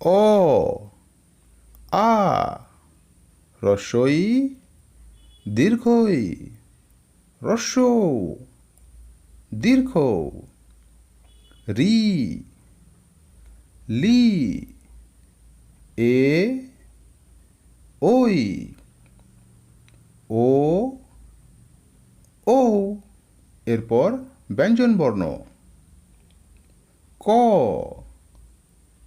অ আ রসই দীর্ঘই রস্য দীর্ঘ রি, লি, এ, ওই, ও ও, এরপর ব্যঞ্জন বর্ণ ক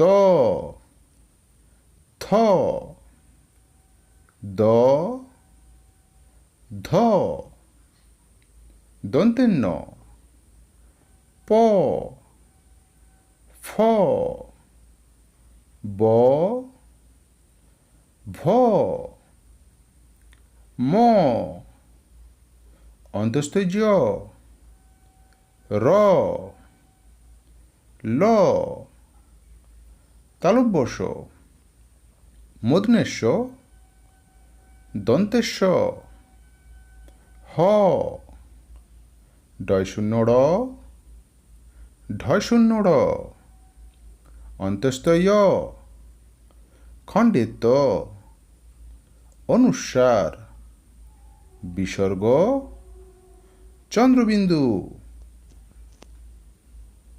to, tho, do, dho, dontenno, po, pho, bo, bho, mo, understood yo, ro, lo, তালব্যস্য মূর্ধন্যস্য দন্তেশ্ব হ। ডয় শূন্য র ঢয় শূন্য অন্তস্তয় খণ্ডিত অনুসার। বিসর্গ চন্দ্রবিন্দু।